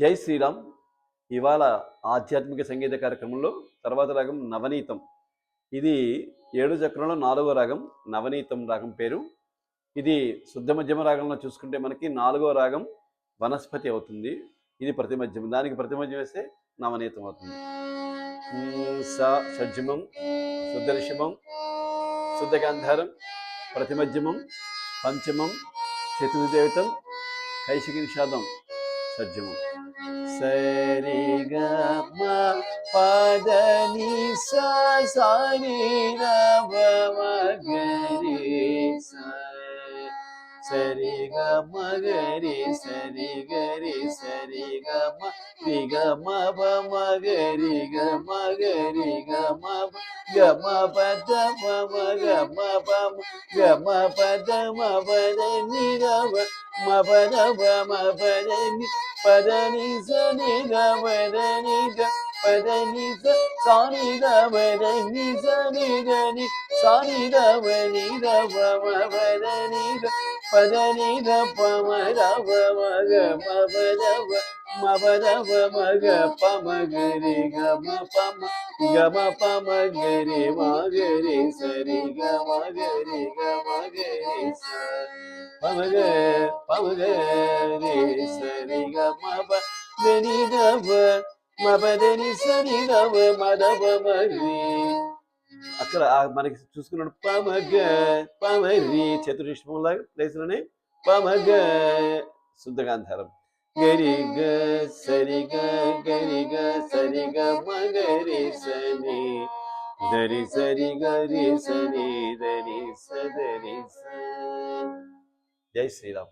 జై శ్రీరామ్. ఇవాళ ఆధ్యాత్మిక సంగీత కార్యక్రమంలో తర్వాత రాగం నవనీతం. ఇది ఏడు చక్రంలో నాలుగో రాగం నవనీతం రాగం పేరు. ఇది శుద్ధ మధ్యమ రాగంలో చూసుకుంటే మనకి నాలుగో రాగం వనస్పతి అవుతుంది. ఇది ప్రతిమధ్యం దానికి ప్రతిమధ్యం వేస్తే నవనీతం అవుతుంది. సజ్జమం స షడ్జమం శుద్ధ రిషభం శుద్ధ గాంధారం ప్రతిమధ్యమం పంచమం చతుర్దేవితం కైశికి నిషాదం. சஜ்ஜமம் சரி க பத நீ சாரி ரவரி சரி க மகரி சரி கரி சரி க ரி க ம ப மகரி க மகரி க ம க ம ப த ப ம க ம ப க ம ப த ம ப த நீ க ప ద ప మ గ మ ప మ గ మ ప ద మ ప ద ని ర వ మ ప ద ప మ ప ద ని ప ద ని స ని ద ప ద ని ద ప ద ని స స ని ద ప ద ని స ని ద ని స ని ద ప ని ద ప మ ప ద ని ద ప ద ని ద ప మ ద ప మ గ మ ప ద ప మ ప ద ప మ గ ప మ గ రి గ మ ప మ గ మ ప మ గ రి మ గ రి గ రి గ గ రి స అక్కడ మనకి చూసుకున్నాడు పమగ పమరి చతురిష్టంలా ప్లేస్లోనే పమగ శుద్ధగాంధారం. గరి గ సరి గ గరి గ సరి గ మగరి సని. దరి సరి గరి సని దరి సదరి जय श्री राम।